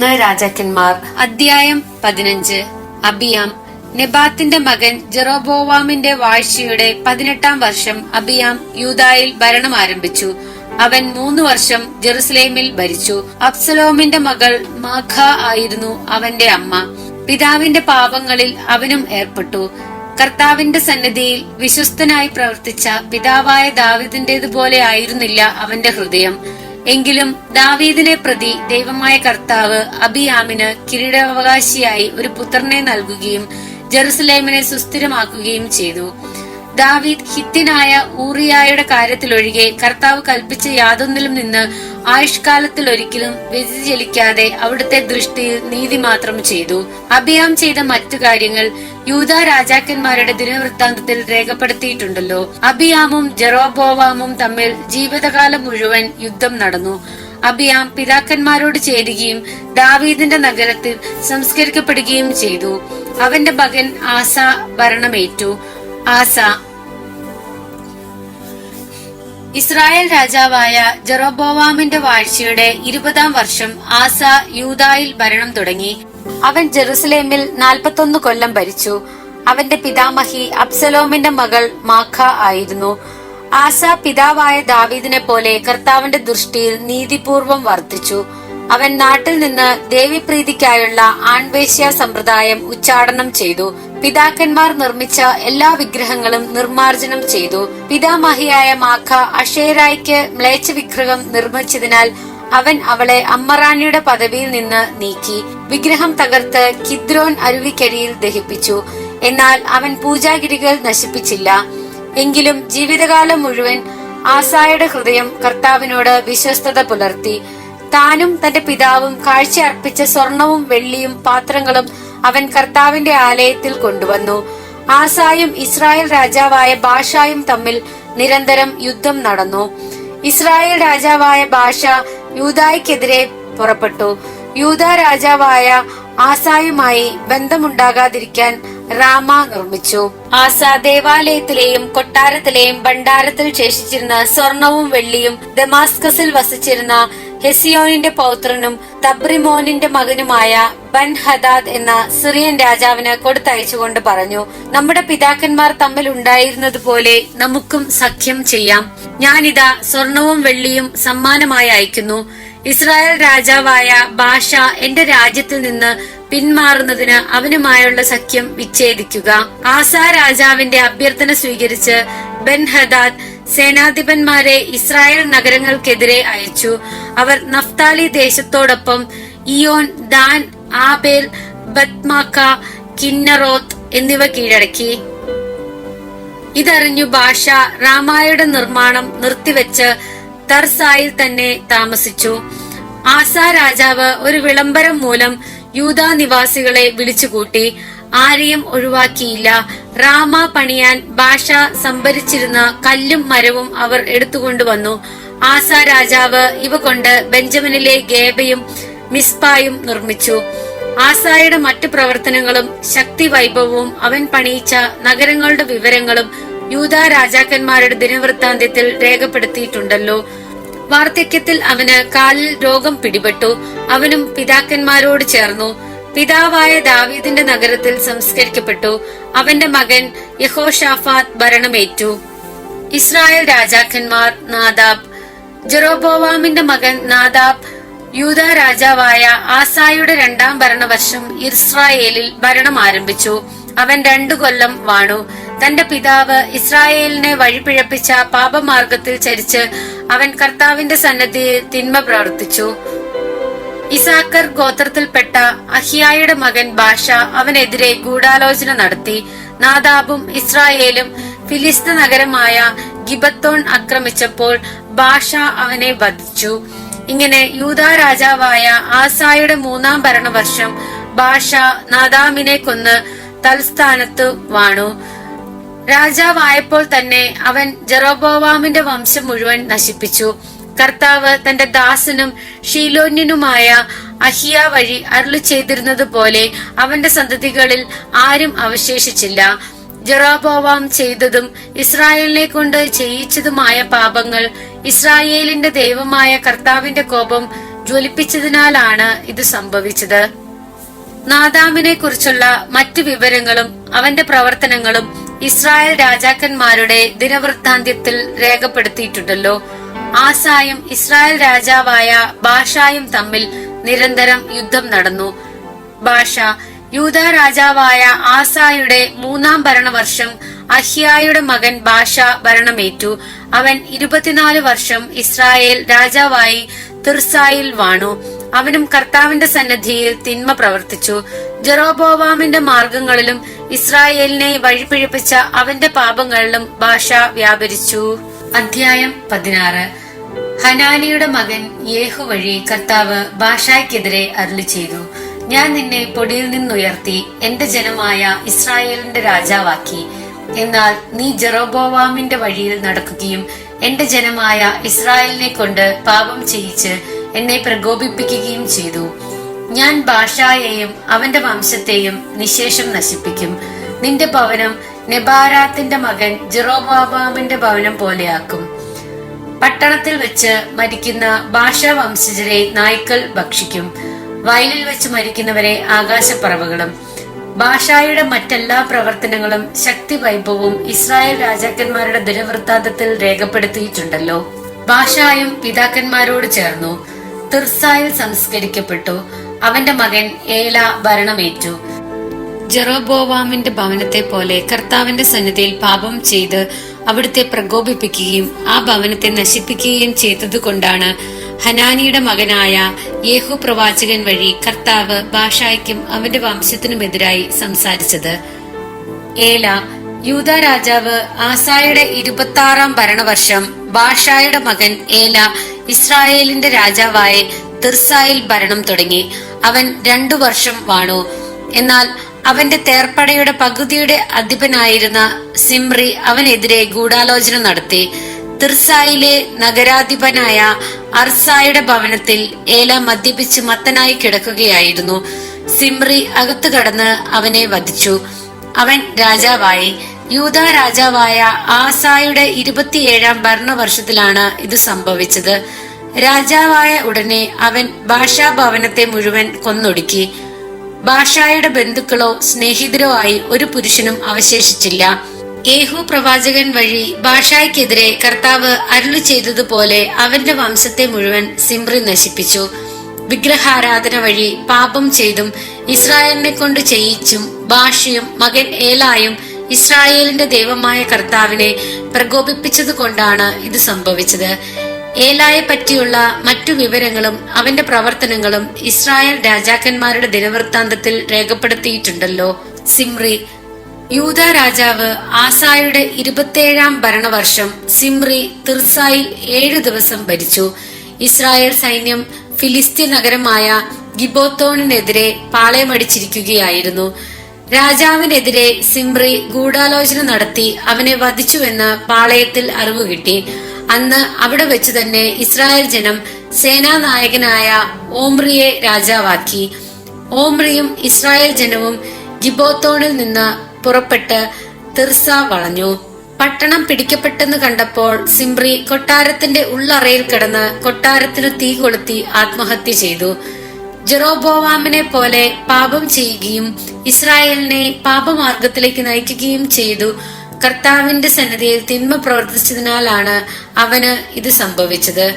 ഒന്ന് രാജാക്കന്മാർ. അധ്യായം പതിനഞ്ച്. അബിയാം. നെബാത്തിന്റെ മകൻ ജെറോബോവാമിന്റെ വാഴ്ചയുടെ പതിനെട്ടാം വർഷം അബിയാം യൂതായിൽ ഭരണം ആരംഭിച്ചു. അവൻ മൂന്ന് വർഷം ജെറുസലേമിൽ ഭരിച്ചു. അബ്സലോമിന്റെ മകൾ മാഖ ആയിരുന്നു അവന്റെ അമ്മ. പിതാവിന്റെ പാപങ്ങളിൽ അവനും ഏർപ്പെട്ടു. കർത്താവിന്റെ സന്നിധിയിൽ വിശ്വസ്തനായി പ്രവർത്തിച്ച പിതാവായ ദാവിദിന്റേതുപോലെ ആയിരുന്നില്ല അവന്റെ ഹൃദയം. എങ്കിലും ദാവീദിനെ പ്രതി ദൈവമായ കർത്താവ് അബിയാമിന് കിരീടാവകാശിയായി ഒരു പുത്രനെ നൽകുകയും ജെറുസലേമിനെ സുസ്ഥിരമാക്കുകയും ചെയ്തു. ദാവീദ് ഹിത്തിനായ ഊറിയായുടെ കാര്യത്തിലൊഴികെ കർത്താവ് കൽപ്പിച്ച യാതൊന്നിലും നിന്ന് ആയുഷ്കാലത്തിൽ ഒരിക്കലും വ്യതിചലിക്കാതെ അവിടുത്തെ ദൃഷ്ടിയിൽ നീതി മാത്രം ചെയ്തു. അഭിയാം ചെയ്ത മറ്റു കാര്യങ്ങൾ യൂത രാജാക്കന്മാരുടെ ദിനവൃത്താന്തത്തിൽ രേഖപ്പെടുത്തിയിട്ടുണ്ടല്ലോ. അഭിയാമും ജെറോബോവാമും തമ്മിൽ ജീവിതകാലം മുഴുവൻ യുദ്ധം നടന്നു. അബിയാം പിതാക്കന്മാരോട് ചേരുകയും ദാവീദിന്റെ നഗരത്തിൽ സംസ്കരിക്കപ്പെടുകയും ചെയ്തു. അവന്റെ മകൻ ആസ ഭരണമേറ്റു. ആസ ഇസ്രായേൽ രാജാവായ ജെറോബോവാമിന്റെ വാഴ്ചയുടെ ഇരുപതാം വർഷം ആസ യൂതായിൽ ഭരണം തുടങ്ങി. അവൻ ജെറുസലേമിൽ നാൽപ്പത്തൊന്ന് കൊല്ലം ഭരിച്ചു. അവന്റെ പിതാമഹി അബ്സലോമിന്റെ മകൾ മാഖ ആയിരുന്നു. ആസ പിതാവായ ദാവീദിനെ പോലെ കർത്താവിന്റെ ദൃഷ്ടിയിൽ നീതിപൂർവം വർദ്ധിച്ചു അവൻ നാട്ടിൽ നിന്ന് ദേവിപ്രീതിക്കായുള്ള ആൺവേശ്യ സമ്പ്രദായം ഉച്ചാടനം ചെയ്തു. പിതാക്കന്മാർ നിർമ്മിച്ച എല്ലാ വിഗ്രഹങ്ങളും നിർമ്മാർജനം ചെയ്തു. പിതാമഹിയായ മാഖ അഷേരായ്ക്ക് മ്ലേച്ഛ വിഗ്രഹം നിർമ്മിച്ചതിനാൽ അവൻ അവളെ അമ്മറാണിയുടെ പദവിയിൽ നിന്ന് നീക്കി. വിഗ്രഹം തകർത്ത് കിദ്രോൻ അരുവിക്കരിയിൽ ദഹിപ്പിച്ചു. എന്നാൽ അവൻ പൂജാഗിരികൾ നശിപ്പിച്ചില്ല. എങ്കിലും ജീവിതകാലം മുഴുവൻ ആസായുടെ ഹൃദയം കർത്താവിനോട് വിശ്വസ്തത പുലർത്തി. താനും തന്റെ പിതാവും കാഴ്ച അർപ്പിച്ച സ്വർണവും വെള്ളിയും പാത്രങ്ങളും അവൻ കർത്താവിന്റെ ആലയത്തിൽ കൊണ്ടുവന്നു. ആസായും ഇസ്രായേൽ രാജാവായ ബാഷായും തമ്മിൽ നിരന്തരം യുദ്ധം നടന്നു. ഇസ്രായേൽ രാജാവായ ബാഷ യൂതായ്ക്കെതിരെ പുറപ്പെട്ടു. യൂത രാജാവായ ആസായുമായി ബന്ധമുണ്ടാകാതിരിക്കാൻ രാമ നിർമ്മിച്ചു. ആസ ദേവാലയത്തിലെയും കൊട്ടാരത്തിലെയും ഭണ്ഡാരത്തിൽ ശേഷിച്ചിരുന്ന സ്വർണവും വെള്ളിയും ദമാസ്കസിൽ വസിച്ചിരുന്ന ഹെസിയോനിന്റെ പൗത്രനും തബ്രിമോനിന്റെ മകനുമായ ബൻ ഹദാദ് എന്ന സിറിയൻ രാജാവിന് കൊടുത്തയച്ചുകൊണ്ട് പറഞ്ഞു നമ്മുടെ പിതാക്കന്മാർ തമ്മിൽ ഉണ്ടായിരുന്നത് പോലെ നമുക്കും സഖ്യം ചെയ്യാം. ഞാനിതാ സ്വർണവും വെള്ളിയും സമ്മാനമായി അയക്കുന്നു. ഇസ്രായേൽ രാജാവായ ബാഷ എന്റെ രാജ്യത്തിൽ നിന്ന് പിന്മാറുന്നതിന് അവനുമായുള്ള സഖ്യം വിച്ഛേദിക്കുക. ആസാ രാജാവിന്റെ അഭ്യർത്ഥന സ്വീകരിച്ച് ബെൻ ഹദാദ് സേനാധിപന്മാരെ ഇസ്രായേൽ നഗരങ്ങൾക്കെതിരെ അയച്ചു. അവർ Naphtali ദേശത്തോടൊപ്പം Ijon Dan Abel Bethmaacah Kinneroth എന്നിവ കീഴടക്കി. ഇതറിഞ്ഞു ഭാഷ രാമായുടെ നിർമ്മാണം നിർത്തിവെച്ച് തർസായിൽ തന്നെ താമസിച്ചു. ആസാ രാജാവ് ഒരു വിളംബരം മൂലം യൂതാ നിവാസികളെ വിളിച്ചുകൂട്ടി. ആരെയും ഒഴിവാക്കിയില്ല. റാമ പണിയാൻ ഭാഷ സംഭരിച്ചിരുന്ന കല്ലും മരവും അവർ എടുത്തുകൊണ്ടുവന്നു. ആസ രാജാവ് ഇവ കൊണ്ട് ബെഞ്ചമിനിലെ ഗേബയും മിസ്പായും നിർമ്മിച്ചു. ആസായുടെ മറ്റു പ്രവർത്തനങ്ങളും ശക്തി വൈഭവവും അവൻ പണിയിച്ച നഗരങ്ങളുടെ വിവരങ്ങളും യൂത രാജാക്കന്മാരുടെ ദിനവൃത്താന്ത്യത്തിൽ രേഖപ്പെടുത്തിയിട്ടുണ്ടല്ലോ. വാർദ്ധക്യത്തിൽ അവന് കാലിൽ രോഗം പിടിപെട്ടു. അവനും പിതാക്കന്മാരോട് ചേർന്നു. പിതാവായ ദാവീദിന്റെ നഗരത്തിൽ സംസ്കരിക്കപ്പെട്ടു. അവന്റെ മകൻ യഹോഷാഫാത്ത് ഭരണമേറ്റു. ഇസ്രായേൽ രാജാക്കന്മാർ നാദാബ് ജെറോബോവാമിന്റെ മകൻ നാദാബ് യൂത രാജാവായ ആസായുടെ രണ്ടാം ഭരണവർഷം ഇസ്രായേലിൽ ഭരണം ആരംഭിച്ചു. അവൻ രണ്ടു കൊല്ലം വാണു. തന്റെ പിതാവ് ഇസ്രായേലിനെ വഴിപിഴപ്പിച്ച പാപമാർഗത്തിൽ ചരിച്ച് അവൻ കർത്താവിന്റെ സന്നദ്ധിയിൽ തിന്മ പ്രവർത്തിച്ചു. ഇസാക്കർ ഗോത്രത്തിൽപ്പെട്ട അഹിയായുടെ മകൻ ബാഷ അവനെതിരെ ഗൂഢാലോചന നടത്തി. നാദാബും ഇസ്രായേലും ഫിലിസ്ത നഗരമായ ഗിബത്തോൺ ആക്രമിച്ചപ്പോൾ ബാഷ അവനെ വധിച്ചു. ഇങ്ങനെ യൂത രാജാവായ ആസായുടെ മൂന്നാം ഭരണവർഷം ബാഷ നാദാമിനെ കൊന്ന് തൽസ്ഥാനത്ത് വാണു. രാജാവായപ്പോൾ തന്നെ അവൻ ജെറോബോവാമിന്റെ വംശം മുഴുവൻ നശിപ്പിച്ചു. കർത്താവ് തന്റെ ദാസനും ഷീലോന്യനുമായ അഹിയ വഴി അരുളി ചെയ്തിരുന്നത് പോലെ അവന്റെ സന്തതികളിൽ ആരും അവശേഷിച്ചില്ല. ജെറോബോവാം ചെയ്തതും ഇസ്രായേലിനെ കൊണ്ട് ചെയ്യിച്ചതുമായ പാപങ്ങൾ ഇസ്രായേലിന്റെ ദൈവമായ കർത്താവിന്റെ കോപം ജ്വലിപ്പിച്ചതിനാലാണ് ഇത് സംഭവിച്ചത്. നാദാമിനെ കുറിച്ചുള്ള മറ്റു വിവരങ്ങളും അവന്റെ പ്രവർത്തനങ്ങളും ഇസ്രായേൽ രാജാക്കന്മാരുടെ ദിനവൃത്താന്ത്യത്തിൽ രേഖപ്പെടുത്തിയിട്ടുണ്ടല്ലോ. ആസായും ഇസ്രായേൽ രാജാവായ ബാഷായും തമ്മിൽ നിരന്തരം യുദ്ധം നടന്നു. ബാഷ യൂത രാജാവായ ആസായുടെ മൂന്നാം ഭരണവർഷം അഹിയായുടെ മകൻ ബാഷ ഭരണമേറ്റു. അവൻ ഇരുപത്തിനാല് വർഷം ഇസ്രായേൽ രാജാവായി തിർസായിൽ വാണു. അവനും കർത്താവിന്റെ സന്നദ്ധിയിൽ തിന്മ പ്രവർത്തിച്ചു. ജെറോബോവാമിന്റെ മാർഗങ്ങളിലും ഇസ്രായേലിനെ വഴിപിഴപ്പിച്ച അവന്റെ പാപങ്ങളിലും ഭാഷ വ്യാപരിച്ചു. അധ്യായം പതിനാറ്. ഹനാനിയുടെ മകൻ യേഹു വഴി കർത്താവ് ഭാഷയ്ക്കെതിരെ അരുളി ചെയ്തു. ഞാൻ നിന്നെ പൊടിയിൽ നിന്നുയർത്തി എന്റെ ജനമായ ഇസ്രായേലിന്റെ രാജാവാക്കി. എന്നാൽ നീ ജെറോബോവാമിന്റെ വഴിയിൽ നടക്കുകയും എന്റെ ജനമായ ഇസ്രായേലിനെ കൊണ്ട് പാപം ചെയ്യിച്ച് എന്നെ പ്രകോപിപ്പിക്കുകയും ചെയ്തു. ഞാൻ ഭാഷായെയും അവന്റെ വംശത്തെയും നിശേഷം നശിപ്പിക്കും. നിന്റെ ഭവനം നെബാരാത്തിന്റെ മകൻ ജിറോബാബാമിന്റെ ഭവനം പോലെയാക്കും. പട്ടണത്തിൽ വെച്ച് മരിക്കുന്ന ഭാഷാ വംശജരെ നായ്ക്കൾ ഭക്ഷിക്കും. വയലിൽ വെച്ച് മരിക്കുന്നവരെ ആകാശപ്പറവുകളും. ഭാഷായുടെ മറ്റെല്ലാ പ്രവർത്തനങ്ങളും ശക്തി വൈഭവവും ഇസ്രായേൽ രാജാക്കന്മാരുടെ ദുരവൃത്താന്തത്തിൽ രേഖപ്പെടുത്തിയിട്ടുണ്ടല്ലോ. ഭാഷായും പിതാക്കന്മാരോട് ചേർന്നു. തിർസായിൽ സംസ്കരിക്കപ്പെട്ടു. അവന്റെ മകൻ ഏല ഭരണമേറ്റു. ജെറോബോവാമിന്റെ ഭവനത്തെ പോലെ കർത്താവിന്റെ സന്നിധിയിൽ പാപം ചെയ്ത് അവിടുത്തെ പ്രകോപിപ്പിക്കുകയും ആ ഭവനത്തെ നശിപ്പിക്കുകയും ചെയ്തതുകൊണ്ടാണ് ഹനാനിയുടെ മകനായ യേഹു പ്രവാചകൻ വഴി കർത്താവ് ഭാഷായ്ക്കും അവന്റെ വംശത്തിനുമെതിരായി സംസാരിച്ചത്. ഏല യൂത രാജാവ് ആസായുടെ ഇരുപത്തി ആറാം ഭരണവർഷം ബാഷായുടെ മകൻ ഏല ഇസ്രായേലിന്റെ രാജാവായി തിർസായിൽ ഭരണം തുടങ്ങി. അവൻ രണ്ടു വർഷം വാണു. എന്നാൽ അവന്റെ തേർപ്പടയുടെ പകുതിയുടെ അധിപനായിരുന്ന സിമ്രി അവനെതിരെ ഗൂഢാലോചന നടത്തി. തിർസായിലെ നഗരാധിപനായ അർസായുടെ ഭവനത്തിൽ ഏല മദ്യപിച്ച് മത്തനായി കിടക്കുകയായിരുന്നു. സിമ്രി അകത്തു കടന്ന് അവനെ വധിച്ചു. അവൻ രാജാവായി. യൂത രാജാവായ ആസായുടെ ഇരുപത്തിയേഴാം ഭരണവർഷത്തിലാണ് ഇത് സംഭവിച്ചത്. രാജാവായ ഉടനെ അവൻ ഭാഷാഭവനത്തെ മുഴുവൻ കൊന്നൊടുക്കി. ഭാഷായുടെ ബന്ധുക്കളോ സ്നേഹിതരോ ആയി ഒരു പുരുഷനും അവശേഷിച്ചില്ല. യേഹു പ്രവാചകൻ വഴി ഭാഷായ്ക്കെതിരെ കർത്താവ് അരുളി ചെയ്തതുപോലെ അവന്റെ വംശത്തെ മുഴുവൻ സിമ്രി നശിപ്പിച്ചു. വിഗ്രഹാരാധന വഴി പാപം ചെയ്തും ഇസ്രായേലിനെ കൊണ്ട് ചെയ്യിച്ചും ഭാഷയും മകൻ ഏലായും ഇസ്രായേലിന്റെ ദൈവമായ കർത്താവിനെ പ്രകോപിപ്പിച്ചതുകൊണ്ടാണ് ഇത് സംഭവിച്ചത്. ഏലായെ പറ്റിയുള്ള മറ്റു വിവരങ്ങളും അവന്റെ പ്രവർത്തനങ്ങളും ഇസ്രായേൽ രാജാക്കന്മാരുടെ ദിനവൃത്താന്തത്തിൽ രേഖപ്പെടുത്തിയിട്ടുണ്ടല്ലോ. സിമ്രി യൂത രാജാവ് ആസായുടെ ഇരുപത്തിയേഴാം ഭരണവർഷം സിമ്രി തിർസായിൽ ഏഴു ദിവസം ഭരിച്ചു. ഇസ്രായേൽ സൈന്യം ഫിലിസ്തീൻ നഗരമായ ഗിബോത്തോണിനെതിരെ പാളയമടിച്ചിരിക്കുകയായിരുന്നു. രാജാവിനെതിരെ സിംറി ഗൂഢാലോചന നടത്തി അവനെ വധിച്ചുവെന്ന് പാളയത്തിൽ അറിവ് കിട്ടി. അന്ന് അവിടെ വെച്ച് തന്നെ ഇസ്രായേൽ ജനം സേനാനായകനായ ഓംറിയെ രാജാവാക്കി. ഓംറിയും ഇസ്രായേൽ ജനവും ഗിബോത്തോണിൽ നിന്ന് പുറപ്പെട്ട് തിർസ വളഞ്ഞു. പട്ടണം പിടിക്കപ്പെട്ടെന്ന് കണ്ടപ്പോൾ സിംറി കൊട്ടാരത്തിന്റെ ഉള്ളറയിൽ കിടന്ന് കൊട്ടാരത്തിന് തീ കൊളുത്തി ആത്മഹത്യ ചെയ്തു. ജെറോബോവാമിനെ പോലെ പാപം ചെയ്യുകയും ഇസ്രായേലിനെ പാപമാർഗത്തിലേക്ക് നയിക്കുകയും ചെയ്തു. കർത്താവിന്റെ സന്നദ്ധിയിൽ തിന്മ പ്രവർത്തിച്ചതിനാലാണ് അവന് ഇത് സംഭവിച്ചത്.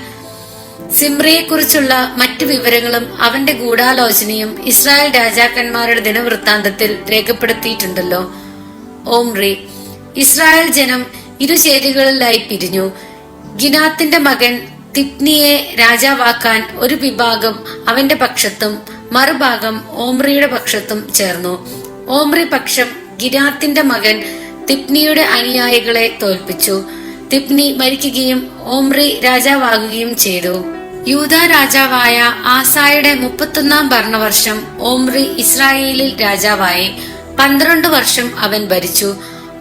സിമ്രയെ കുറിച്ചുള്ള മറ്റു വിവരങ്ങളും അവന്റെ ഗൂഢാലോചനയും ഇസ്രായേൽ രാജാക്കന്മാരുടെ ദിനവൃത്താന്തത്തിൽ രേഖപ്പെടുത്തിയിട്ടുണ്ടല്ലോ. ഓംറി ഇസ്രായേൽ ജനം ഇരു ചേരികളിലായി പിരിഞ്ഞു. ഗിനാത്തിന്റെ മകൻ തിപ്നിയെ രാജാവാക്കാൻ ഒരു വിഭാഗം അവന്റെ പക്ഷത്തും മറുഭാഗം ഓംറിയുടെ പക്ഷത്തും ചേർന്നു. ഓംറി പക്ഷം ഗിനാത്തിന്റെ മകൻ തിപ്നിയുടെ അനുയായികളെ തോൽപ്പിച്ചു. തിപ്നി മരിക്കുകയും ഓംറി രാജാവാകുകയും ചെയ്തു. യൂത രാജാവായ ആസായുടെ മുപ്പത്തൊന്നാം ഭരണവർഷം ഓംറി ഇസ്രായേലിൽ രാജാവായി. പന്ത്രണ്ട് വർഷം അവൻ ഭരിച്ചു.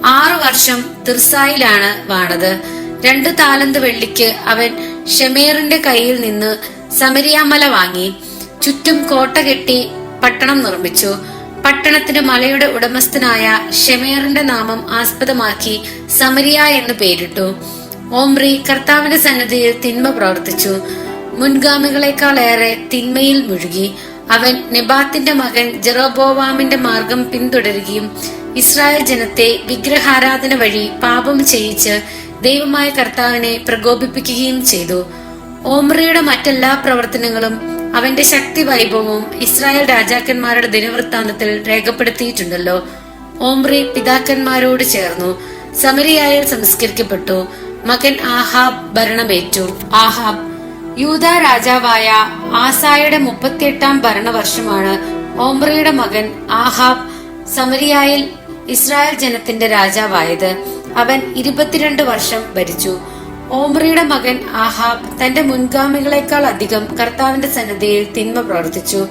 ആറു വർഷം തിർസായിലാണ് വാണത്. രണ്ടു താലന്ത് വെള്ളിക്ക് അവൻ ഷെമേറിന്റെ കയ്യിൽ നിന്ന് സമരിയാമല വാങ്ങി. ചുറ്റും കോട്ട കെട്ടി പട്ടണം നിർമ്മിച്ചു. പട്ടണത്തിന് മലയുടെ ഉടമസ്ഥനായ ഷെമേറിന്റെ നാമം ആസ്പദമാക്കി സമരിയ എന്ന് പേരിട്ടു. ഓംറി കർത്താവിന്റെ സന്നദ്ധിയിൽ തിന്മ പ്രവർത്തിച്ചു. മുൻഗാമികളെക്കാളേറെ തിന്മയിൽ മുഴുകി. അവൻ നെബാത്തിന്റെ മകൻ ജെറോബോവാമിന്റെ മാർഗം പിന്തുടരുകയും ഇസ്രായേൽ ജനത്തെ വിഗ്രഹാരാധന വഴി പാപം ചെയ്യിച്ച് ദൈവമായ കർത്താവിനെ പ്രകോപിപ്പിക്കുകയും ചെയ്തു. ഓമ്രിയുടെ മറ്റെല്ലാ പ്രവർത്തനങ്ങളും അവന്റെ ശക്തി വൈഭവവും ഇസ്രായേൽ രാജാക്കന്മാരുടെ ദിനവൃത്താന്തത്തിൽ രേഖപ്പെടുത്തിയിട്ടുണ്ടല്ലോ. ഓമ്രി പിതാക്കന്മാരോട് ചേർന്നു. സമരിയായിൽ സംസ്കരിക്കപ്പെട്ടു. മകൻ ആഹാബ് ഭരണമേറ്റു. ആഹാബ് യൂത രാജാവായ ആസായുടെ മുപ്പത്തിയെട്ടാം ഭരണവർഷമാണ് ഓമ്രയുടെ മകൻ ആഹാബ് സമരിയായിൽ ഇസ്രായേൽ ജനത്തിന്റെ രാജാവായത്. അവൻ ഇരുപത്തിരണ്ട് വർഷം ഭരിച്ചു. ഓമ്രിയുടെ മകൻ ആഹാബ് തന്റെ മുൻഗാമികളെക്കാൾ അധികം കർത്താവിന്റെ സന്നദ്ധയിൽ തിന്മ പ്രവർത്തിച്ചു.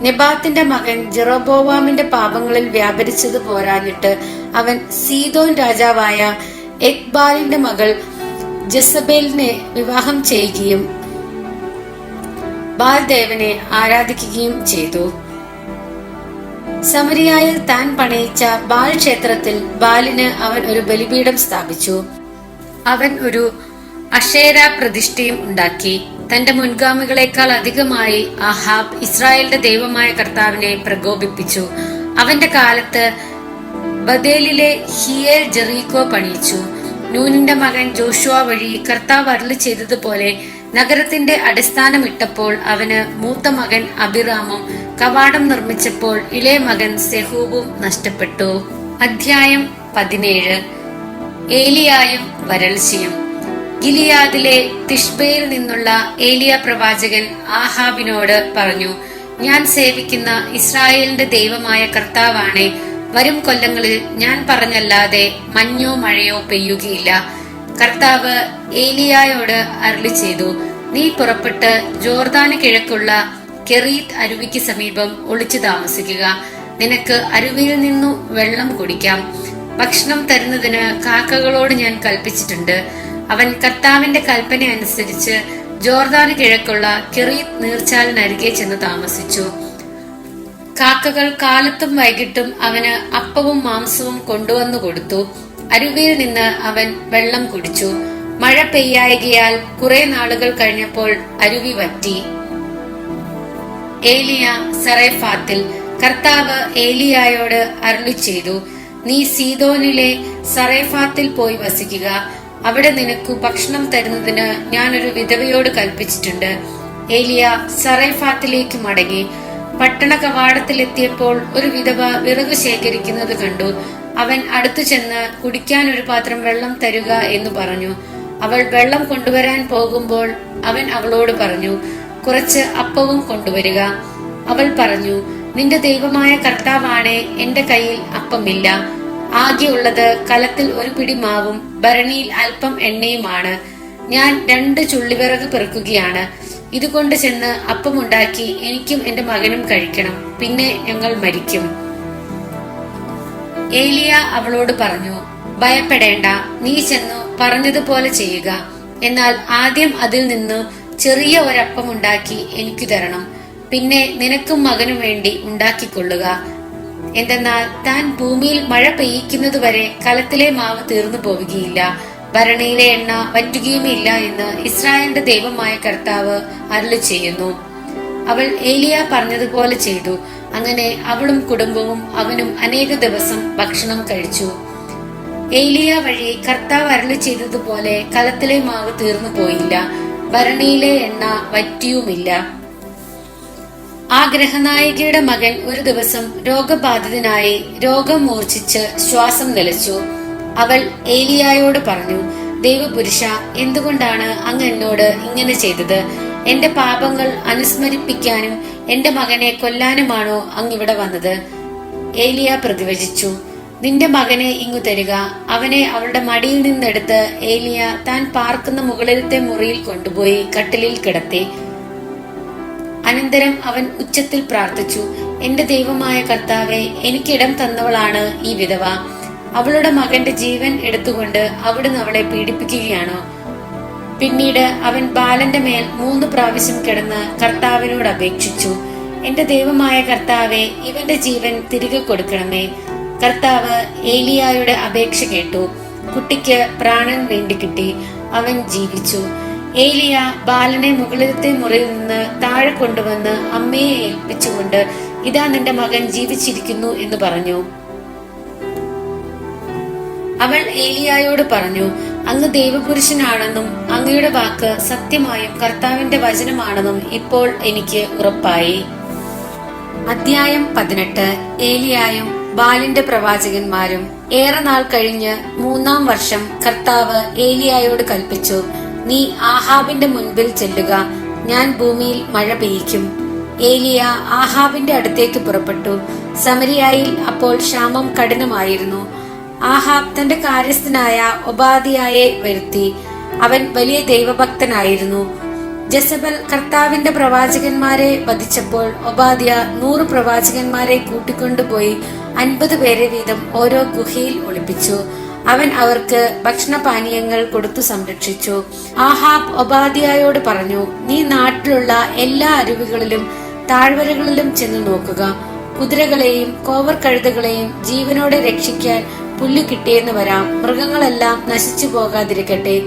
നെബാത്തിന്റെ മകൻ ജെറോബോവാമിന്റെ പാപങ്ങളിൽ വ്യാപരിച്ചത് പോരാഞ്ഞിട്ട് അവൻ സീതോൻ രാജാവായ എക്ബാലിന്റെ മകൾ ജസബേലിനെ വിവാഹം ചെയ്യുകയും ബാൽദേവനെ ആരാധിക്കുകയും ചെയ്തു. സമരിയായിൽ താൻ പണിയിച്ച ബാൽ ക്ഷേത്രത്തിൽ ബാലിന് അവൻ ഒരു ബലിപീഠം സ്ഥാപിച്ചു. അവൻ ഒരു അഷേര പ്രതിഷ്ഠയും ഉണ്ടാക്കി. തന്റെ മുൻഗാമികളെക്കാൾ അധികമായി അഹാബ് ഇസ്രായേലിന്റെ ദൈവമായ കർത്താവിനെ പ്രകോപിപ്പിച്ചു. അവന്റെ കാലത്ത് ബദേലിലെ ഹിയേൽ ജെറീക്കോ പണിയിച്ചു. നൂനിന്റെ മകൻ ജോഷുവ വഴി കർത്താവ് അരുളി ചെയ്തതുപോലെ നഗരത്തിന്റെ അടിസ്ഥാനമിട്ടപ്പോൾ അവന് മൂത്ത മകൻ അഭിറാമും കവാടം നിർമ്മിച്ചപ്പോൾ ഇളയ മകൻ സെഹൂബും നഷ്ടപ്പെട്ടു. അധ്യായം പതിനേഴ്. ഏലിയായും വരൾച്ചയും. ഗിലിയാദിലെ തിഷ്ബയിൽ നിന്നുള്ള ഏലിയ പ്രവാചകൻ ആഹാബിനോട് പറഞ്ഞു ഞാൻ സേവിക്കുന്ന ഇസ്രായേലിന്റെ ദൈവമായ കർത്താവാണേ വരും കൊല്ലങ്ങളിൽ ഞാൻ പറഞ്ഞല്ലാതെ മഞ്ഞോ മഴയോ പെയ്യുകയില്ല. കർത്താവ് ഏലിയായോട് അരുളി ചെയ്തു നീ പുറപ്പെട്ട് ജോർദാന് കിഴക്കുള്ള കെറീത്ത് അരുവിക്ക് സമീപം ഒളിച്ചു താമസിക്കുക. നിനക്ക് അരുവിയിൽ നിന്നു വെള്ളം കുടിക്കാം. ഭക്ഷണം തരുന്നതിന് കാക്കകളോട് ഞാൻ കൽപ്പിച്ചിട്ടുണ്ട്. അവൻ കർത്താവിന്റെ കൽപ്പന അനുസരിച്ച് ജോർദാന് കിഴക്കുള്ള കെറീത്ത് നീർച്ചാലിനരികെ ചെന്ന് താമസിച്ചു. കാക്കകൾ കാലത്തും വൈകിട്ടും അവന് അപ്പവും മാംസവും കൊണ്ടുവന്നു കൊടുത്തു. അരുവിയിൽ നിന്ന് അവൻ വെള്ളം കുടിച്ചു. മഴ പെയ്യായകിയാൽ കുറെ നാളുകൾ കഴിഞ്ഞപ്പോൾ അരുവി വറ്റി. ഏലിയ സറേഫാത്തിൽ കർത്താവ് ഏലിയായോട് അരുളി ചെയ്തു നീ സീതോനിലെ സറേഫാത്തിൽ പോയി വസിക്കുക. അവിടെ നിനക്ക് ഭക്ഷണം തരുന്നതിന് ഞാനൊരു വിധവയോട് കൽപ്പിച്ചിട്ടുണ്ട്. ഏലിയ സറേഫാത്തിലേക്ക് മടങ്ങി. പട്ടണ കവാടത്തിലെത്തിയപ്പോൾ ഒരു വിധവ വിറക് ശേഖരിക്കുന്നത് കണ്ടു. അവൻ അടുത്തു ചെന്ന് കുടിക്കാൻ ഒരു പാത്രം വെള്ളം തരുക എന്ന് പറഞ്ഞു. അവൾ വെള്ളം കൊണ്ടുവരാൻ പോകുമ്പോൾ അവൻ അവളോട് പറഞ്ഞു കുറച്ച് അപ്പവും കൊണ്ടുവരിക. അവൾ പറഞ്ഞു നിന്റെ ദൈവമായ കർത്താവാണ് എന്റെ കയ്യിൽ അപ്പമില്ല. ആകെയുള്ളത് കലത്തിൽ ഒരു പിടി മാവും ഭരണിയിൽ അല്പം എണ്ണയുമാണ്. ഞാൻ രണ്ട് ചുള്ളിവിറക് പെറുക്കുകയാണ്. ഇതുകൊണ്ട് ചെന്ന് അപ്പമുണ്ടാക്കി എനിക്കും എന്റെ മകനും കഴിക്കണം. പിന്നെ ഞങ്ങൾ മരിക്കും. ഏലിയ അവളോട് പറഞ്ഞു ഭയപ്പെടേണ്ട നീ ചെന്നു പറഞ്ഞതുപോലെ ചെയ്യുക. എന്നാൽ ആദ്യം അതിൽ നിന്ന് ചെറിയ ഒരപ്പം ഉണ്ടാക്കി എനിക്ക് തരണം. പിന്നെ നിനക്കും മകനും വേണ്ടി ഉണ്ടാക്കിക്കൊള്ളുക. എന്തെന്നാൽ താൻ ഭൂമിയിൽ മഴ പെയ്യിക്കുന്നതുവരെ കലത്തിലെ മാവ് തീർന്നു പോവുകയില്ല. ഭരണിയിലെ എണ്ണ വറ്റുകയുമില്ല എന്ന് ഇസ്രായേലിന്റെ ദൈവമായ കർത്താവ് അരുളി ചെയ്യുന്നു. അവൾ ഏലിയ പറഞ്ഞതുപോലെ ചെയ്തു. അങ്ങനെ അവളും കുടുംബവും അവനും അനേക ദിവസം ഭക്ഷണം കഴിച്ചു. ഏലിയ വഴി കർത്താവ് അരളി ചെയ്തതുപോലെ കലത്തിലെ മാവ് തീർന്നു പോയില്ല. ഭരണിയിലെ എണ്ണ വറ്റിയുമില്ല. ആ ഗ്രഹനായികയുടെ മകൻ ഒരു ദിവസം രോഗബാധിതനായി രോഗം മൂർച്ഛിച്ച് ശ്വാസം നിലച്ചു. അവൾ ഏലിയായോട് പറഞ്ഞു ദൈവപുരുഷ എന്തുകൊണ്ടാണ് അങ്ങ് എന്നോട് ഇങ്ങനെ ചെയ്തത്? എന്റെ പാപങ്ങൾ അനുസ്മരിപ്പിക്കാനും എന്റെ മകനെ കൊല്ലാനുമാണോ അങ്ങ് ഇവിടെ വന്നത്? ഏലിയ പ്രതിവചിച്ചു നിന്റെ മകനെ ഇങ്ങു തരിക. അവനെ അവളുടെ മടിയിൽ നിന്നെടുത്ത് ഏലിയ താൻ പാർക്കുന്ന മുകളിലത്തെ മുറിയിൽ കൊണ്ടുപോയി കട്ടിലിൽ കിടത്തി. അനന്തരം അവൻ ഉച്ചത്തിൽ പ്രാർത്ഥിച്ചു. എന്റെ ദൈവമായ കർത്താവെ എനിക്കിടം തന്നവളാണ് ഈ വിധവ. അവളുടെ മകന്റെ ജീവൻ എടുത്തുകൊണ്ട് അവിടുന്ന് അവളെ പീഡിപ്പിക്കുകയാണോ? പിന്നീട് അവൻ ബാലന്റെ മേൽ മൂന്ന് പ്രാവശ്യം കിടന്ന് കർത്താവിനോട് അപേക്ഷിച്ചു. എന്റെ ദൈവമായ കർത്താവെ ഇവന്റെ ജീവൻ തിരികെ കൊടുക്കണമേ. കർത്താവ് ഏലിയായുടെ അപേക്ഷ കേട്ടു. കുട്ടിക്ക് പ്രാണൻ വേണ്ടി കിട്ടി. അവൻ ജീവിച്ചു. ഏലിയ ബാലനെ മുകളിലത്തെ മുറിയിൽ നിന്ന് താഴെ കൊണ്ടുവന്ന് അമ്മയെ ഏൽപ്പിച്ചുകൊണ്ട് ഇതാ നിന്റെ മകൻ ജീവിച്ചിരിക്കുന്നു എന്ന് പറഞ്ഞു. അവൾ ഏലിയായോട് പറഞ്ഞു അങ്ങ് ദൈവപുരുഷനാണെന്നും അങ്ങയുടെ വാക്ക് സത്യമായും കർത്താവിന്റെ വചനമാണെന്നും ഇപ്പോൾ എനിക്ക് ഉറപ്പായി. അധ്യായം പതിനെട്ട്. ഏലിയായും ബാലിന്റെ പ്രവാചകന്മാരും ഏറെ നാൾ കഴിഞ്ഞ് മൂന്നാം വർഷം കർത്താവ് ഏലിയായോട് കൽപ്പിച്ചു നീ ആഹാബിന്റെ മുൻപിൽ ചെല്ലുക. ഞാൻ ഭൂമിയിൽ മഴ പെയ്യിക്കും. ഏലിയ ആഹാബിന്റെ അടുത്തേക്ക് പുറപ്പെട്ടു. സമരിയായിൽ അപ്പോൾ ക്ഷാമം കഠിനമായിരുന്നു. ആഹാബ് തന്റെ കാര്യസ്ഥനായ ഒബാദിയായെ വരുത്തി. അവൻ വലിയ ദൈവഭക്തനായിരുന്നു. ജസബൽ കർത്താവിന്റെ പ്രവാചകന്മാരെ വധിച്ചപ്പോൾ ഒബാദിയ നൂറ് പ്രവാചകന്മാരെ കൂട്ടിക്കൊണ്ടുപോയി അൻപത് പേരെ വീതം ഓരോ ഗുഹയിൽ ഒളിപ്പിച്ചു. അവൻ അവർക്ക് ഭക്ഷണപാനീയങ്ങൾ കൊടുത്തു സംരക്ഷിച്ചു. ആഹാബ് ഒബാദിയായോട് പറഞ്ഞു നീ നാട്ടിലുള്ള എല്ലാ അരുവികളിലും താഴ്വരകളിലും ചെന്ന് നോക്കുക. കുതിരകളെയും കോവർ കഴുതകളെയും ജീവനോടെ രക്ഷിക്കാൻ പുല്ല് കിട്ടിയെന്ന് വരാം. മൃഗങ്ങളെല്ലാം നശിച്ചു പോകാതിരിക്കട്ടെ.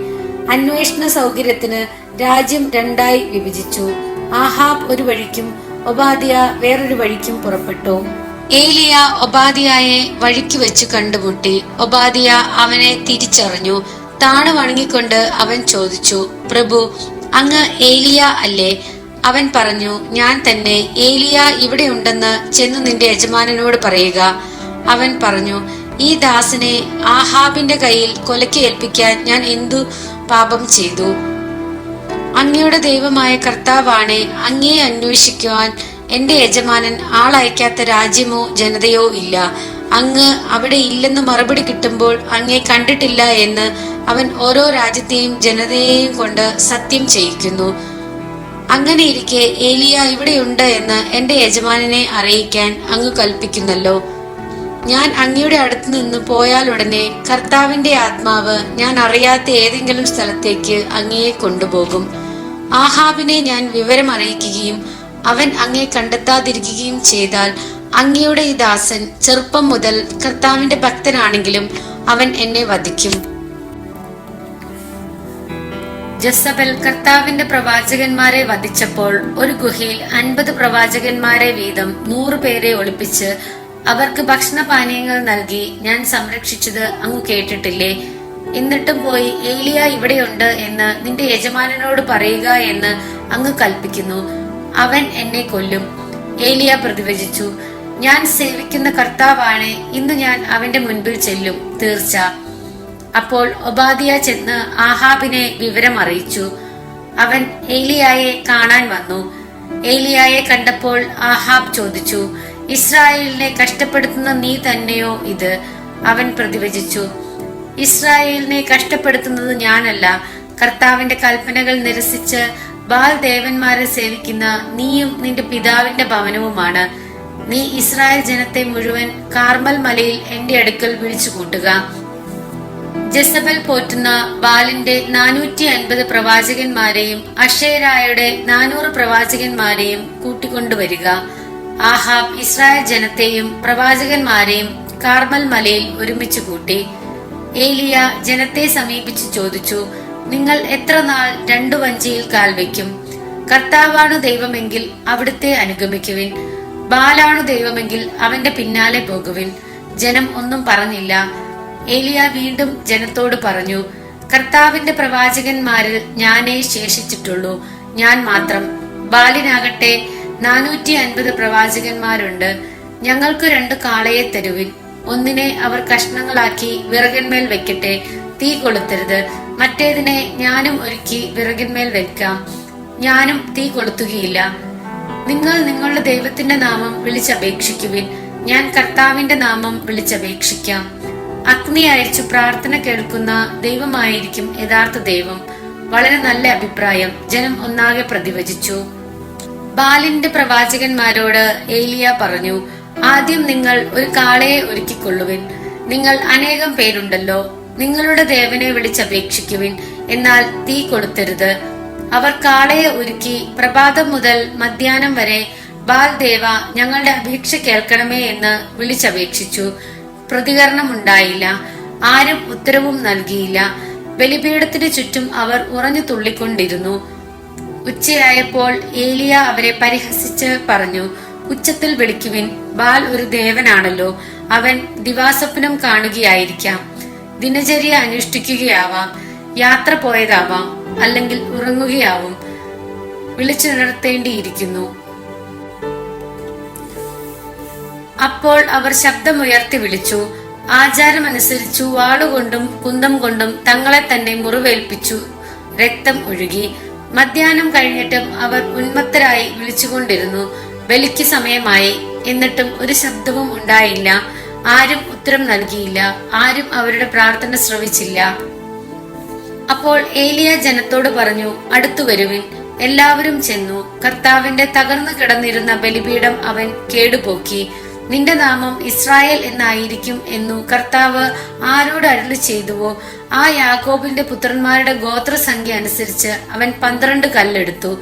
അന്വേഷണ സൗകര്യത്തിന് രാജ്യം രണ്ടായി വിഭജിച്ചു. ആഹാബ് ഒരു വഴിക്കും ഒബാദിയ വേറൊരു വഴിക്കും പുറപ്പെട്ടു. ഏലിയ ഒബാദിയായെ വഴിക്ക് വെച്ച് കണ്ടുമുട്ടി. ഒബാദിയ അവനെ തിരിച്ചറിഞ്ഞു. താണു വണങ്ങിക്കൊണ്ട് അവൻ ചോദിച്ചു പ്രഭു അങ്ങ് ഏലിയ അല്ലേ? അവൻ പറഞ്ഞു ഞാൻ തന്നെ. ഏലിയ ഇവിടെ ഉണ്ടെന്ന് ചെന്നു നിന്റെ യജമാനനോട് പറയുക. അവൻ പറഞ്ഞു ഈ ദാസിനെ ആഹാബിന്റെ കയ്യിൽ കൊലക്ക് ഏൽപ്പിക്കാൻ ഞാൻ എന്തു പാപം ചെയ്തു? അങ്ങയുടെ ദൈവമായ കർത്താവാണെ അങ്ങയെ അന്വേഷിക്കുവാൻ എന്റെ യജമാനൻ ആളയക്കാത്ത രാജ്യമോ ജനതയോ ഇല്ല. അങ്ങ് അവിടെ ഇല്ലെന്ന് മറുപടി കിട്ടുമ്പോൾ അങ്ങേ കണ്ടിട്ടില്ല എന്ന് അവൻ ഓരോ രാജ്യത്തെയും ജനതയെയും കൊണ്ട് സത്യം ചെയ്യിക്കുന്നു. അങ്ങനെ ഇരിക്കെ ഏലിയ ഇവിടെയുണ്ട് എന്ന് എന്റെ യജമാനനെ അറിയിക്കാൻ അങ്ങ് കൽപ്പിക്കുന്നല്ലോ. ഞാൻ അങ്ങയുടെ അടുത്ത് നിന്ന് പോയാൽ ഉടനെ കർത്താവിന്റെ ആത്മാവ് ഞാൻ അറിയാത്ത ഏതെങ്കിലും സ്ഥലത്തേക്ക് അങ്ങയെ കൊണ്ടുപോകും. ആഹാബിനെ ഞാൻ വിവരം അറിയിക്കുകയും അവൻ അങ്ങേ കണ്ടെത്താതിരിക്കുകയും ചെയ്താൽ അങ്ങയുടെ ഈ ദാസൻ ചെറുപ്പം മുതൽ കർത്താവിന്റെ ഭക്തനാണെങ്കിലും അവൻ എന്നെ വധിക്കും. ജസബൽ കർത്താവിന്റെ പ്രവാചകന്മാരെ വധിച്ചപ്പോൾ ഒരു ഗുഹയിൽ അൻപത് പ്രവാചകന്മാരെ വീതം നൂറു പേരെ ഒളിപ്പിച്ച് അവർക്ക് ഭക്ഷണപാനീയങ്ങൾ നൽകി ഞാൻ സംരക്ഷിച്ചത് അങ്ങ് കേട്ടിട്ടില്ലേ? എന്നിട്ടും പോയി ഏലിയ ഇവിടെയുണ്ട് എന്ന് നിന്റെ യജമാനനോട് പറയുക എന്ന് അങ്ങ് കൽപ്പിക്കുന്നു. അവൻ എന്നെ കൊല്ലും. ഏലിയ പ്രതിവചിച്ചു. ഞാൻ സേവിക്കുന്ന കർത്താവാണ്. ഇന്ന് ഞാൻ അവന്റെ മുൻപിൽ ചെല്ലും. തീർച്ച. അപ്പോൾ ഒബാദിയ ചെന്ന് ആഹാബിനെ വിവരം അറിയിച്ചു അവൻ ഏലിയായെ കാണാൻ വന്നു. ഏലിയായെ കണ്ടപ്പോൾ ആഹാബ് ചോദിച്ചു ഇസ്രായേലിനെ കഷ്ടപ്പെടുത്തുന്ന നീ തന്നെയോ ഇത്? അവൻ പ്രതിവചിച്ചു ഇസ്രായേലിനെ കഷ്ടപ്പെടുത്തുന്നത് ഞാനല്ല. കർത്താവിന്റെ കൽപ്പനകൾ നിരസിച്ച് ബാൽ ദേവന്മാരെ സേവിക്കുന്ന നീയും നിന്റെ പിതാവിന്റെ ഭവനവുമാണ്. നീ ഇസ്രായേൽ ജനത്തെ മുഴുവൻ കാർമൽ മലയിൽ എന്റെ അടുക്കൽ വിളിച്ചു കൂട്ടുക ജസബൽ പോറ്റുന്ന ബാലിന്റെ നാനൂറ്റി അൻപത് പ്രവാചകന്മാരെയും അഷേരായുടെ നാനൂറ് പ്രവാചകന്മാരെയും കൂട്ടിക്കൊണ്ടുവരിക. ആഹാബ് ഇസ്രായേൽ ജനത്തെയും പ്രവാചകന്മാരെയും കാർമൽ മലയിൽ ഒരുമിച്ച് കൂട്ടി ഏലിയ ജനത്തെ സമീപിച്ചു ചോദിച്ചു നിങ്ങൾ എത്ര നാൾ രണ്ടു വഞ്ചിയിൽ കാൽ വയ്ക്കും? കർത്താവാണ് ദൈവമെങ്കിൽ അവിടുത്തെ അനുഗമിക്കുവിൻ. ബാലാണു ദൈവമെങ്കിൽ അവന്റെ പിന്നാലെ പോകുവിൻ. ജനം ഒന്നും പറഞ്ഞില്ല. ഏലിയ വീണ്ടും ജനത്തോട് പറഞ്ഞു കർത്താവിന്റെ പ്രവാചകന്മാരിൽ ഞാനേ ശേഷിച്ചിട്ടുള്ളൂ. ഞാൻ മാത്രം. ബാലിനാകട്ടെ നാനൂറ്റി അൻപത് പ്രവാചകന്മാരുണ്ട്. ഞങ്ങൾക്ക് രണ്ട് കാളയെ തരുവിൻ. ഒന്നിനെ അവർ കഷ്ണങ്ങളാക്കി വിറകന്മേൽ വെക്കട്ടെ. തീ കൊളുത്തരുത്. മറ്റേതിനെ ഞാനും ഒരുക്കി വിറകിന്മേൽ വെക്കാം. ഞാനും തീ കൊളുത്തുകയില്ല. നിങ്ങൾ നിങ്ങളുടെ ദൈവത്തിന്റെ നാമം വിളിച്ചപേക്ഷിക്കുവിൻ. ഞാൻ കർത്താവിന്റെ നാമം വിളിച്ചപേക്ഷിക്കാം. അഗ്നി അയച്ചു പ്രാർത്ഥന കേൾക്കുന്ന ദൈവമായിരിക്കും യഥാർത്ഥ ദൈവം. വളരെ നല്ല അഭിപ്രായം. ജനം ഒന്നാകെ പ്രതിവചിച്ചു. ബാലിന്റെ പ്രവാചകന്മാരോട് ഏലിയ പറഞ്ഞു ആദ്യം നിങ്ങൾ ഒരു കാളയെ ഒരുക്കിക്കൊള്ളുവിൻ. നിങ്ങൾ അനേകം പേരുണ്ടല്ലോ. നിങ്ങളുടെ ദേവനെ വിളിച്ചപേക്ഷിക്കുവിൻ. എന്നാൽ തീ കൊടുത്തരുത്. അവർ കാളയെ ഒരുക്കി പ്രഭാതം മുതൽ മധ്യാഹ്നം വരെ ബാൽ ദേവ ഞങ്ങളുടെ അപേക്ഷ കേൾക്കണമേ എന്ന് വിളിച്ചപേക്ഷിച്ചു. പ്രതികരണമുണ്ടായില്ല ആരും ഉത്തരവും നൽകിയില്ല. ബലിപീഠത്തിന് ചുറ്റും അവർ ഉറഞ്ഞു തുള്ളിക്കൊണ്ടിരുന്നു. ഉച്ചയായപ്പോൾ ഏലിയ അവരെ പരിഹസിച്ച് പറഞ്ഞു ഉച്ചത്തിൽ വിളിക്കുവിൻ. ബാൽ ഒരു ദേവനാണല്ലോ. അവൻ ദിവാസ്വപ്നം കാണുകയായിരിക്കാം. ദിനചര്യ അനുഷ്ഠിക്കുകയാവാം യാത്ര പോയതാവാം അല്ലെങ്കിൽ ഉറങ്ങുകയാവും വിളിച്ചുണർത്തേണ്ടിയിരിക്കുന്നു. അപ്പോൾ അവർ ശബ്ദമുയർത്തി വിളിച്ചു. ആചാരമനുസരിച്ചു വാളുകൊണ്ടും കുന്തം കൊണ്ടും തങ്ങളെ തന്നെ മുറിവേൽപ്പിച്ചു. രക്തം ഒഴുകി. മധ്യാഹ്നം കഴിഞ്ഞിട്ടും അവർ ഉന്മത്തരായി വിളിച്ചുകൊണ്ടിരുന്നു. ബലിക്ക് സമയമായി. എന്നിട്ടും ഒരു ശബ്ദവും ഉണ്ടായില്ല. ആരും ഉത്തരം നൽകിയില്ല. ആരും അവരുടെ പ്രാർത്ഥന ശ്രവിച്ചില്ല. അപ്പോൾ ഏലിയ ജനത്തോട് പറഞ്ഞു അടുത്തു വരുവിൻ. എല്ലാവരും ചെന്നു. കർത്താവിന്റെ തകർന്നു കിടന്നിരുന്ന ബലിപീഠം അവൻ കേടുപോക്കി. നിന്റെ നാമം ഇസ്രായേൽ എന്നായിരിക്കും എന്നു കർത്താവ് ആരോട് അരുളി ചെയ്തുവോ? ആ യാക്കോബിന്റെ പുത്രന്മാരുടെ ഗോത്രസംഖ്യ അനുസരിച്ച് അവൻ പന്ത്രണ്ട് കല്ലെടുത്തു.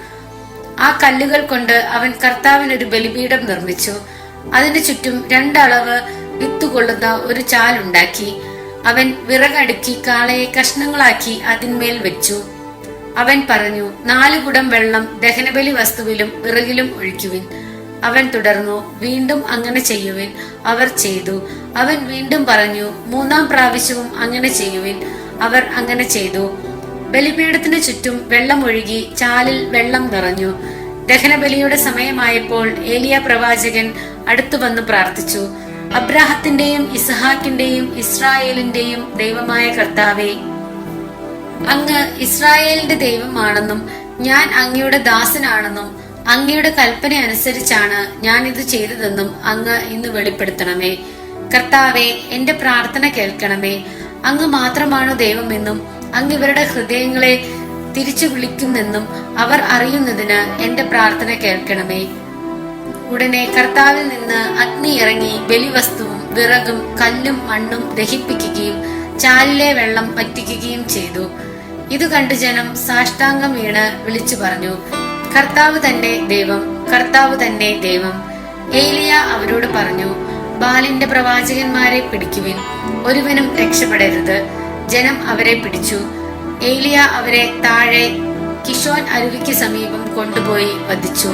ആ കല്ലുകൾ കൊണ്ട് അവൻ കർത്താവിനൊരു ബലിപീഠം നിർമ്മിച്ചു. അതിനു ചുറ്റും രണ്ടളവ് വിത്തുകൊള്ളുന്ന ഒരു ചാലുണ്ടാക്കി. അവൻ വിറകടുക്കി കാളയെ കഷ്ണങ്ങളാക്കി അതിന്മേൽ വെച്ചു. അവൻ പറഞ്ഞു നാലു കുടം വെള്ളം ദഹനബലി വസ്തുവിലും വിറകിലും ഒഴിക്കുവിൻ. അവൻ തുടർന്നു വീണ്ടും അങ്ങനെ ചെയ്യുവിൻ. അവർ ചെയ്തു. അവൻ വീണ്ടും പറഞ്ഞു മൂന്നാം പ്രാവശ്യവും അങ്ങനെ ചെയ്യുവിൻ. അവർ അങ്ങനെ ചെയ്തു. ബലിപീഠത്തിന് ചുറ്റും വെള്ളം ഒഴുകി ചാലിൽ വെള്ളം നിറഞ്ഞു. ദഹനബലിയുടെ സമയമായപ്പോൾ ഏലിയ പ്രവാചകൻ അടുത്തു വന്ന് പ്രാർത്ഥിച്ചു. അബ്രാഹത്തിന്റെയും ഇസഹാക്കിന്റെയും ഇസ്രായേലിന്റെയും ദൈവമായ കർത്താവേ അങ്ങ് ഇസ്രായേലിന്റെ ദൈവമാണെന്നും ഞാൻ അങ്ങയുടെ ദാസനാണെന്നും അങ്ങയുടെ കൽപ്പന അനുസരിച്ചാണ് ഞാൻ ഇത് ചെയ്തതെന്നും അങ്ങ് ഇന്ന് വെളിപ്പെടുത്തണമേ. കർത്താവെ എന്റെ പ്രാർത്ഥന കേൾക്കണമേ. അങ്ങ് മാത്രമാണ് ദൈവമെന്നും അങ്ങ് ഇവരുടെ ഹൃദയങ്ങളെ തിരിച്ചു വിളിക്കുമെന്നും അവർ അറിയുന്നതിന് എന്റെ പ്രാർത്ഥന കേൾക്കണമേ. ഉടനെ കർത്താവിൽ നിന്ന് അഗ്നി ഇറങ്ങി ബലിവസ്തുവും വിറകും കല്ലും മണ്ണും ദഹിപ്പിക്കുകയും ചാലിലെ വെള്ളം പറ്റിക്കുകയും ചെയ്തു. ഇത് കണ്ടു ജനം സാഷ്ടാംഗം വീണ് വിളിച്ചു പറഞ്ഞു കർത്താവ് തന്നെ ദൈവം കർത്താവ് തന്നെ ദൈവം. ഏലിയ അവരോട് പറഞ്ഞു ബാലിന്റെ പ്രവാചകന്മാരെ പിടിക്കുവിൻ ഒരുവനും രക്ഷപ്പെടരുത്. ജനം അവരെ പിടിച്ചു. ഏലിയ അവരെ താഴെ കിഷോൻ അരുവിക്ക് സമീപം കൊണ്ടുപോയി വധിച്ചു.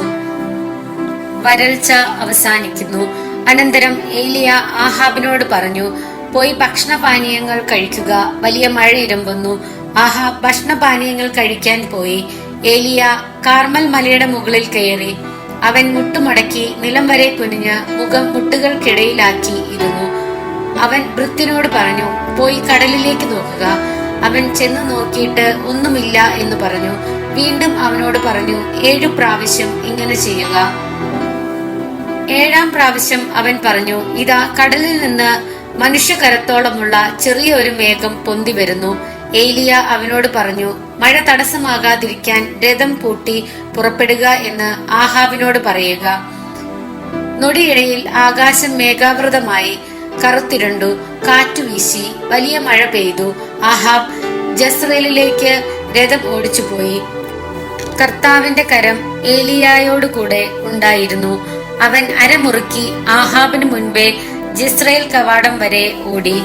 വരൾച്ച അവസാനിക്കുന്നു. അനന്തരം ഏലിയ ആഹാബിനോട് പറഞ്ഞു പോയി ഭക്ഷണപാനീയങ്ങൾ കഴിക്കുക. വലിയ മഴ ഇരമ്പുന്നു ആഹാബ് ഭക്ഷണപാനീയങ്ങൾ കഴിക്കാൻ പോയി. ഏലിയ കാർമൽ മലയുടെ മുകളിൽ കയറി അവൻ മുട്ടുമടക്കി നിലം വരെ കുനിഞ്ഞ് മുഖം മുട്ടുകൾക്കിടയിലാക്കി ഇരുന്നു. അവൻ വൃത്തിനോട് പറഞ്ഞു പോയി കടലിലേക്ക് നോക്കുക. അവൻ ചെന്ന് നോക്കിയിട്ട് ഒന്നുമില്ല എന്ന് പറഞ്ഞു. വീണ്ടും അവനോട് പറഞ്ഞു ഏഴു പ്രാവശ്യം ഇങ്ങനെ ചെയ്യുക. ഏഴാം പ്രാവശ്യം അവൻ പറഞ്ഞു ഇതാ കടലിൽ നിന്ന് മനുഷ്യകരത്തോളമുള്ള ചെറിയ ഒരു മേഘം പൊന്തി വരുന്നു. ഏലിയ അവനോട് പറഞ്ഞു മഴ തടസ്സമാകാതിരിക്കാൻ രഥം പൂട്ടി പുറപ്പെടുക എന്ന് ആഹാബിനോട് പറയുക. നൊടിയിടയിൽ ആകാശം മേഘാവൃതമായി കറുത്തിരണ്ടു കാറ്റു വീശി വലിയ മഴ പെയ്തു. ആഹാബ് ജസ്രേലിലേക്ക് രഥം ഓടിച്ചുപോയി. കർത്താവിന്റെ കരം ഏലിയായോടുകൂടെ ഉണ്ടായിരുന്നു. അവൻ അരമുറുക്കി ആഹാബിന് മുൻപേ ജിസ്രയേൽ കവാടം വരെ ഓടി.